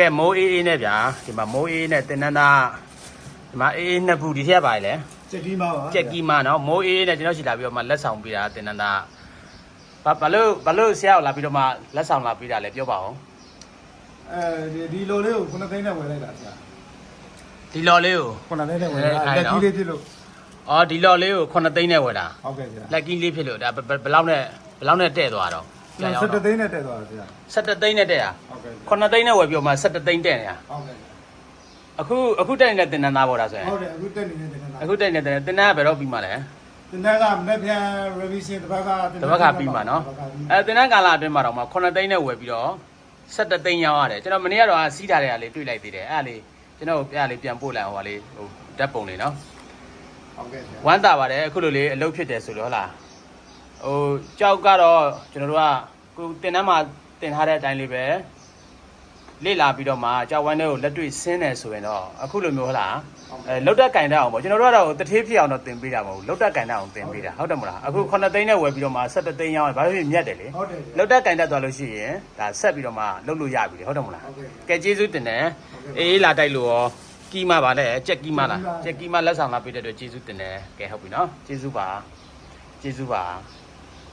ကဲမိုးအေးအေးနဲ့ဗျာဒီမှာမိုးအေးအေးနဲ့တင်နန်းသားဒီမှာအေးအေးနှစ်ဘူးဒီထက်ပါလေချက်ကီမောပါကြက်ကီမနော်မိုးအေးအေးနဲ့ကျွန်တော်ရှိလာပြီးတော့မှလက်ဆောင်ပေးတာတင်နန်းသားဘာဘာလို့ဘာလို့ဆရာကိုလာပြီးတော့မှလက်ဆောင်လာပေးတာလဲပြောပါဦးအဲဒီဒီလိုလေးကိုခုနှစ်သိန်းနဲ့ဝယ်လိုက်တာဆရာဒီလော်လေးကိုခုနှစ်သိန်းနဲ့ဝယ်အဲလိုက်ခိုတာင်းလက်နော်ကြီးလေးဖြစ်လို့အော်ဒီလော်လေးကို9သိန်းနဲ့ဝယ်တာဟုတ်ကဲ့ဆရာလက်ကီးလေးဖြစ်လို့ဒါဘယ်ဘယ်ဘယ်လောက်နဲ့ဘယ်လောက်နဲ့တဲ့သွားတော့ ပြန်ရောက်17တော့သိန်းနဲ့တက်သွားတာဆရာ17သိန်းနဲ့တဲ့ရဟုတ်ကဲ့9သိန်းနဲ့ဝယ်ပြီးတော့မှ17သိန်းတဲ့နေတာဟုတ်ကဲ့အခုအခုတက်နေတဲ့တင်နန်းသားပေါ်တာဆိုရင်ဟုတ်တယ်အခုတက်နေတဲ့တင်နန်းအခုတက်နေတဲ့တင်နန်းကဘယ်တော့ပြီးမှလဲတင်နန်းကမနေ့ပြန် revision တစ်ပတ်ကတပတ်ခါပြီးမှနော်အဲတင်နန်းကာလအတွင်းမှာတော့မှ9သိန်းနဲ့ဝယ်ပြီးတော့17သိန်းရောင်းရတယ်ကျွန်တော်မနေ့ကတော့စီးထားတဲ့ဟာလေးတွေ့လိုက်သေးတယ်အဲ့ဒါလေးကျွန်တော်ပြလေးပြန်ပို့လိုက်ဟိုဟာလေးဟိုဓာတ်ပုံလေးနော်ဟုတ်ကဲ့ဆရာဝမ်းသာပါတယ်အခုလိုလေးအလုပ်ဖြစ်တယ်ဆိုတော့ဟုတ်လား ဟိုကြောက်ကတော့ကျွန်တော်တို့ကကိုတင်တန်းမှာတင်ထားတဲ့အတိုင်းလေးပဲလေ့လာပြီးတော့မှကြောက်ဝမ်းတွေကိုလက်တွေ့ဆင်းတယ်ဆိုရင်တော့အခုလိုမျိုးဟုတ်လားအဲလောက်တက်ကင်တတ်အောင်ပေါ့ကျွန်တော်တို့ကတော့တထေးဖြစ်အောင်တော့တင်ပေးတာမဟုတ်ဘူးလောက်တက်ကင်တတ်အောင်တင်ပေးတာဟုတ်တယ်မလားအခု9သိန်းနဲ့ဝယ်ပြီးတော့မှ17သိန်းရောင်းရင်ဘာဖြစ်ဖြစ်မြတ်တယ်လေဟုတ်တယ်လောက်တက်ကင်တတ်သွားလို့ရှိရင်ဒါဆက်ပြီးတော့မှလုပ်လို့ရပြီလေဟုတ်တယ်မလားဟုတ်ကဲ့ကဲကျေးဇူးတင်တယ်အေးလာတိုက်လို့ရောကီးမပါလဲကြက်ကီးမလားကြက်ကီးမလက်ဆောင်လာပေးတဲ့အတွက်ကျေးဇူးတင်တယ်ကဲဟုတ်ပြီနော်ကျေးဇူးပါကျေးဇူးပါ